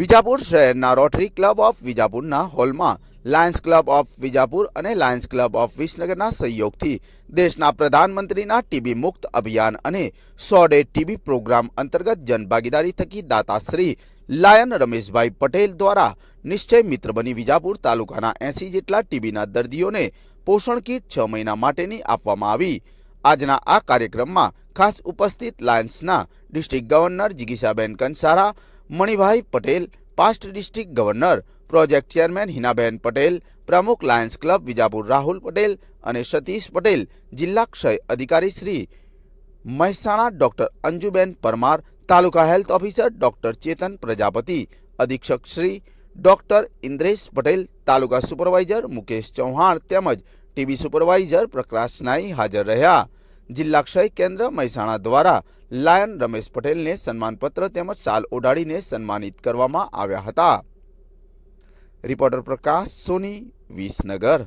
વિજાપુર શહેરના rotary club of વિજાપુરના હોલમાં Lions club of Vijapur અને લાયન્સ ક્લબ ઓફ વિસનગરના સહયોગથી દેશના પ્રધાનમંત્રીના ટીબી મુક્ત અભિયાન અને સો ડે ટીબી પ્રોગ્રામ અંતર્ગત જનભાગીદારી થકી દાતાશ્રી લાયન રમેશભાઈ પટેલ દ્વારા નિશ્ચય મિત્ર બની વિજાપુર તાલુકાના એસી જેટલા ટીબીના દર્દીઓને પોષણ કીટ છ મહિના માટેની આપવામાં આવી. આજના આ કાર્યક્રમમાં ખાસ ઉપસ્થિત લાયન્સના district governor Jigishaben Kansara Manibhai Patel past district governor project chairman Hinaben Patel પ્રમુખ લાયન્સ ક્લબ વિજાપુર રાહુલ પટેલ અને સતીશ પટેલ જિલ્લા ક્ષય અધિકારી Shri Mahesana doctor Anjuben Parmar taluka health officer doctor Chetan Prajapati અધિક્ષક શ્રી ડોક્ટર ઇન્દ્રેશ પટેલ તાલુકા સુપરવાઇઝર મુકેશ ચૌહાણ તેમજ ટીબી સુપરવાઇઝર પ્રકાશ નાઈ હાજર રહ્યા જિલ્લા ક્ષય કેન્દ્ર મહેસાણા દ્વારા લાયન રમેશ પટેલને સન્માનપત્ર તેમજ સાલ ઓઢાડીને સન્માનિત કરવામાં આવ્યા હતા. રિપોર્ટર પ્રકાશ સોની, વિસનગર.